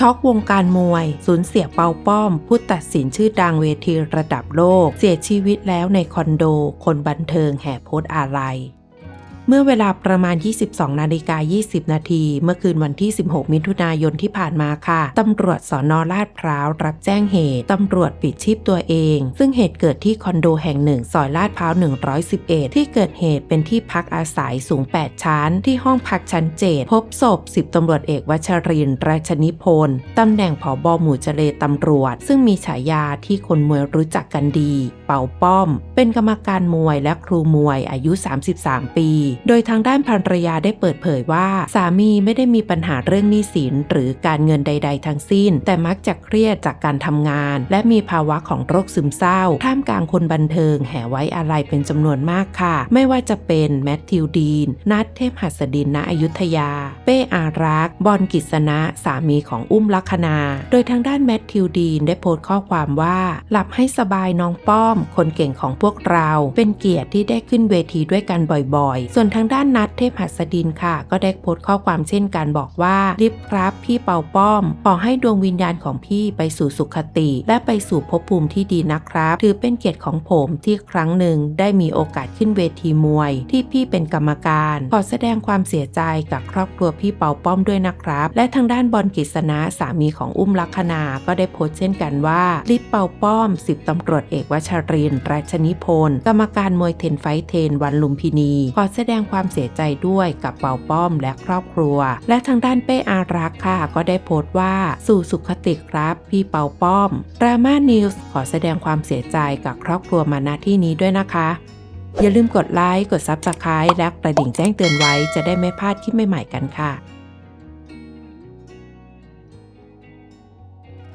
ช็อกวงการมวย สูญเสียเปาป้อม ผู้ตัดสินชื่อดังเวทีระดับโลก เสียชีวิตแล้วในคอนโด คนบันเทิงแห่โพสต์อาลัย เมื่อเวลาประมาณ 22 นาฬิกา 20 นาที เมื่อคืนวันที่ 16 มิถุนายนที่ผ่านมาค่ะ ตำรวจสอนอลาดพร้าว รับแจ้งเหตุ ตำรวจปิดชีพตัวเอง ซึ่งเหตุเกิดที่คอนโดแห่งหนึ่งซอยลาดพร้าว 111 ที่เกิดเหตุเป็นที่พักอาศัยสูง 8 ชั้น ที่ห้องพักชั้น 7 พบศพ 10 ตำรวจเอกวัชรินทร์ราชนิพนธ์ตำแหน่งผอบอหมู่เจเลตำรวจ ซึ่งมีฉายาที่คนมวยรู้จักกันดีเป่าป้อม เป็นกรรมการมวยและครูมวยอายุ 33 ปี โดยทางด้านภรรยาได้เปิดเผยว่า สามีไม่ได้มีปัญหาเรื่องหนี้สินหรือการเงินใด ๆ ทั้งสิ้น แต่มักจะเครียดจากการทำงาน และมีภาวะของโรคซึมเศร้า ท่ามกลางคนบันเทิงแห่ไว้อาลัยเป็นจำนวนมากค่ะ ไม่ว่าจะเป็นแมทธิวดีน นัทเทพหัสดินณอยุธยา เป้อารักษ์บอลกิษณะสามีของอุ้มลัคนาโดยทางด้านแมทธิวดีนได้โพสต์ข้อความว่า หลับให้สบายน้องป้อมคนเก่งของพวกเรา เป็นเกียรติที่ได้ขึ้นเวทีด้วยกันบ่อยๆ ส่วนทางด้านนัทเทพหัสดินค่ะ ก็ได้โพสต์ข้อความเช่นกันบอกว่ารีบครับ พี่เปาป้อม ขอให้ดวงวิญญาณของพี่ไปสู่สุขติ และไปสู่ภพภูมิที่ดีนะครับ ถือเป็นเกียรติของผมที่ครั้งหนึ่งได้มีโอกาสขึ้นเวทีมวย ที่พี่เป็นกรรมการ ขอแสดงความเสียใจกับครอบครัวพี่เปาป้อมด้วยนะครับ และทางด้านบอลกฤษณะสามีของอุ้มลักษณาก็ได้โพสต์เช่นกันว่าลิปเปาป้อมสิบตำรวจเอกวชรินราชนิพนธ์กรรมการมวยเทนไฟท์เทนวันลุมพินี ขอแสดงความเสียใจด้วยกับเปาป้อมและครอบครัว และทางด้านเป้อารักษ์ค่ะก็ได้โพสต์ว่าสู่สุขติครับพี่เปาป้อมดราม่านิวส์ขอแสดงความเสียใจกับครอบครัวมาณที่นี้ด้วยนะคะอย่าลืมกดไลค์ กด Subscribe และกระดิ่งแจ้งเตือนไว้จะได้ไม่พลาดคลิปใหม่ๆกันค่ะ